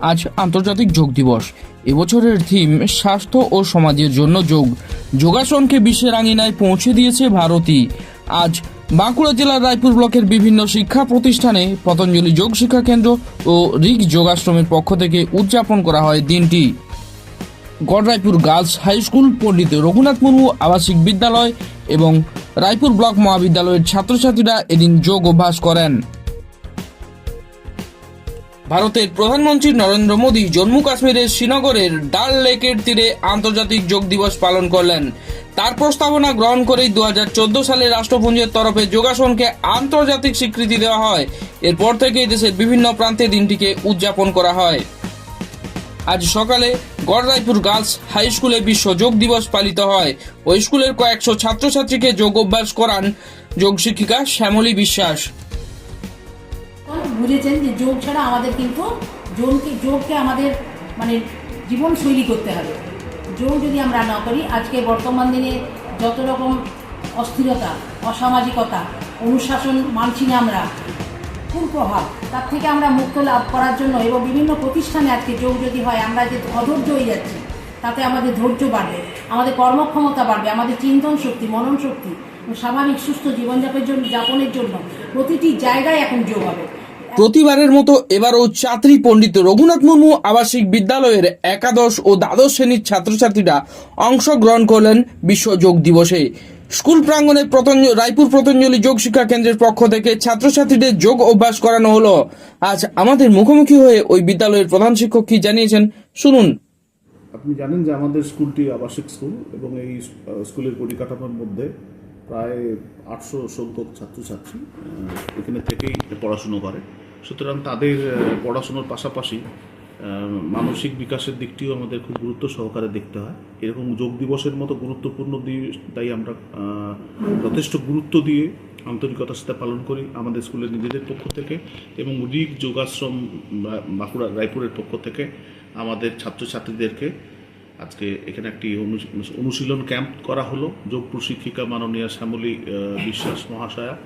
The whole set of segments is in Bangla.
আজ আন্তর্জাতিক যোগ দিবস। এবছরের থিম স্বাস্থ্য ও সমাজের জন্য যোগ। যোগাসনকে বিশ্বের আঙিনায় পৌঁছে দিয়েছে ভারতী আজ বাঁকুড়া জেলার রায়পুর ব্লকের বিভিন্ন শিক্ষা প্রতিষ্ঠানে পতঞ্জলি যোগ শিক্ষা কেন্দ্র ও রিক যোগাশ্রমের পক্ষ থেকে উদযাপন করা হয় দিনটি। Garraipur girls high school, Pandit Raghunath Murmu আবাসিক বিদ্যালয় এবং রায়পুর ব্লক মহাবিদ্যালয়ের ছাত্রছাত্রীরা এদিন যোগ অভ্যাস করেন। ভারতের প্রধানমন্ত্রী নরেন্দ্র মোদী জম্মু কাশ্মীরের শ্রীনগরের ডাল লেকের তীরে আন্তর্জাতিক যোগ দিবস পালন করলেন। তার প্রস্তাবনা গ্রহণ করেই দু হাজার চোদ্দ সালে রাষ্ট্রপুঞ্জের তরফে যোগাসনকে আন্তর্জাতিক স্বীকৃতি দেওয়া হয়। এরপর থেকেই দেশের বিভিন্ন প্রান্তে দিনটিকে উদযাপন করা হয়। আজ সকালে গড়রাইপুর গার্লস হাই স্কুলে বিশ্ব যোগ দিবস পালিত হয়। ওই স্কুলের কয়েকশো ছাত্রছাত্রীকে যোগ অভ্যাস করান যোগ শিক্ষিকা শ্যামলী বিশ্বাস। বুঝেছেন যে যোগ ছাড়া আমাদের কিন্তু যোগকে যোগকে আমাদের মানে জীবনশৈলী করতে হবে। যোগ যদি আমরা না করি, আজকে বর্তমান দিনে যত রকম অস্থিরতা, অসামাজিকতা, অনুশাসন মানছি না আমরা কুপ্রভাব তার থেকে আমরা মুক্ত লাভ করার জন্য এবং বিভিন্ন প্রতিষ্ঠানে আজকে যোগ যদি হয়, আমরা যে অধৈর্য হয়ে যাচ্ছি, তাতে আমাদের ধৈর্য বাড়বে, আমাদের কর্মক্ষমতা বাড়বে, আমাদের চিন্তন শক্তি, মনন শক্তি স্বাভাবিক সুস্থ জীবনযাপনের জন্য, যাপনের জন্য প্রতিটি জায়গায় এখন যোগ হবে। প্রতিবারের মতো এবারও চাত্রী পণ্ডিত রঘুনাথ মুর্মু আবাসিক বিদ্যালয়ের একাদশ ও দ্বাদশ শ্রেণির ছাত্রছাত্রীরা অংশগ্রহণ করলেন বিশ্ব যোগ দিবসে। স্কুল প্রাঙ্গণে পতঞ্জ রায়পুর পতঞ্জলি যোগ শিক্ষা কেন্দ্রের পক্ষ থেকে ছাত্রছাত্রীদের যোগ অভ্যাস করানো হলো। আজ আমাদের মুখোমুখি হয়ে ওই বিদ্যালয়ের প্রধান শিক্ষক কি জানিয়েছেন, শুনুন। আপনি জানেন যে আমাদের স্কুলটি আবাসিক স্কুল এবং এই স্কুলের পরিকাঠামোর মধ্যে প্রায় আটশো সংখ্যক ছাত্রছাত্রী এখানে থেকেই পড়াশুনো করে। সুতরাং তাদের পড়াশুনোর পাশাপাশি মানসিক বিকাশের দিকটিও আমাদের খুব গুরুত্ব সহকারে দেখতে হয়। এরকম যোগ দিবসের মতো গুরুত্বপূর্ণ দিন তাই আমরা যথেষ্ট গুরুত্ব দিয়ে আন্তরিকতার সাথে পালন করি আমাদের স্কুলের নিজেদের পক্ষ থেকে এবং রিক যোগাশ্রম বাঁকুড়া, রায়পুরের পক্ষ থেকে আমাদের ছাত্রছাত্রীদেরকে আজকে এখানে একটি অনু- অনুশীলন ক্যাম্প করা হলো। যোগ প্রশিক্ষিকা মাননীয় শ্যামলী বিশ্বাস মহাশয়া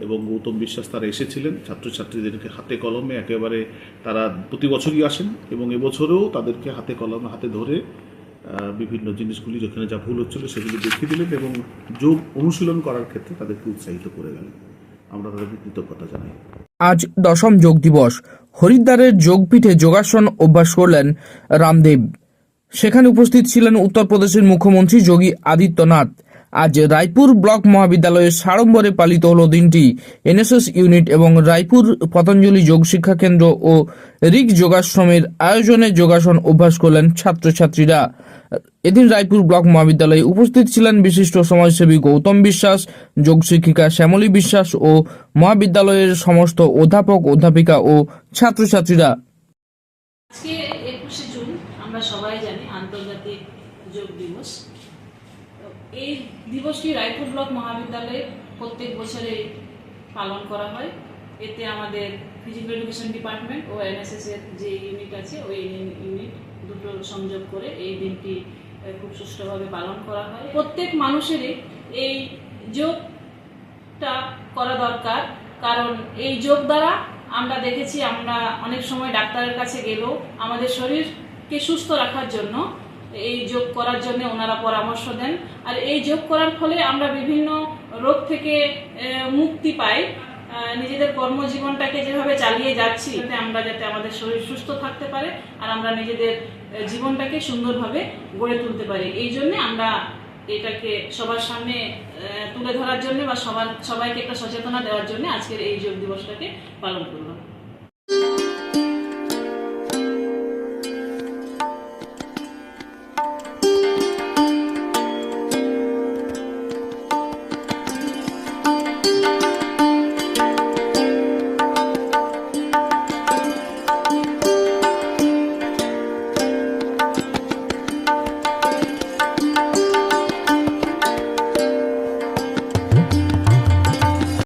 এবং গৌতম বিশ্বাস তারা এসেছিলেন। ছাত্রছাত্রীদেরকে হাতে কলমে একেবারে তারা প্রতি বছরই আসেন এবং এবছরেও তাদেরকে হাতে কলমে, হাতে ধরে বিভিন্ন জিনিসগুলি যেখানে যা ভুল হচ্ছিল সেগুলি দেখিয়ে দিলেন এবং যোগ অনুশীলন করার ক্ষেত্রে তাদেরকে উৎসাহিত করে গেলেন। আমরা তাদেরকে কৃতজ্ঞতা জানাই। আজ দশম যোগ দিবস। হরিদ্বারের যোগপীঠে যোগাসন অভ্যাস করলেন রামদেব। সেখানে উপস্থিত ছিলেন উত্তরপ্রদেশের মুখ্যমন্ত্রী যোগী আদিত্যনাথ। আজ রায়পুর ব্লক মহাবিদ্যালয়ে সাড়ম্বরে পালিত হল দিনটি। এনএসএস ইউনিট এবং রায়পুর পতঞ্জলি যোগ শিক্ষা কেন্দ্র ও রিক যোগাশ্রমের আয়োজনে যোগাসন অভ্যাস করলেন ছাত্রছাত্রীরা। এদিন রায়পুর ব্লক মহাবিদ্যালয়ে উপস্থিত ছিলেন বিশিষ্ট সমাজসেবী গৌতম বিশ্বাস, যোগ শিক্ষিকা শ্যামলী বিশ্বাস ও মহাবিদ্যালয়ের সমস্ত অধ্যাপক, অধ্যাপিকা ও ছাত্রছাত্রীরা আজকে একুশে জুন আমরা সবাই জানি আন্তর্জাতিক যোগ দিবস তো এই দিবসটি রায়পুর ব্লক মহাবিদ্যালয়ে প্রত্যেক বছরে পালন করা হয়। এতে আমাদের ফিজিক্যাল এডুকেশন ডিপার্টমেন্ট ও এনএসএস এর যে ইউনিট আছে, ওই ইউনিট দুটো সংযোগ করে এই দিনটি খুব সুষ্ঠুভাবে পালন করা হয়। প্রত্যেক মানুষেরই এই যোগটা করা দরকার। কারণ এই যোগ দ্বারা আমরা দেখেছি, আমরা অনেক সময় ডাক্তারের কাছে গেলেও আমাদের শরীরকে সুস্থ রাখার জন্য এই যোগ করার জন্য ওনারা পরামর্শ দেন। আর এই যোগ করার ফলে আমরা বিভিন্ন রোগ থেকে মুক্তি পাই। নিজেদের কর্মজীবনটাকে যেভাবে চালিয়ে যাচ্ছি আমরা যাতে আমাদের শরীর সুস্থ থাকতে পারে আর আমরা নিজেদের জীবনটাকে সুন্দরভাবে গড়ে তুলতে পারি। এই জন্য আমরা এটাকে সবার সামনে তুলে ধরার জন্য বা সবার, সবাইকে একটা সচেতনা দেওয়ার জন্য আজকের এই যোগ দিবসটাকে পালন করলাম।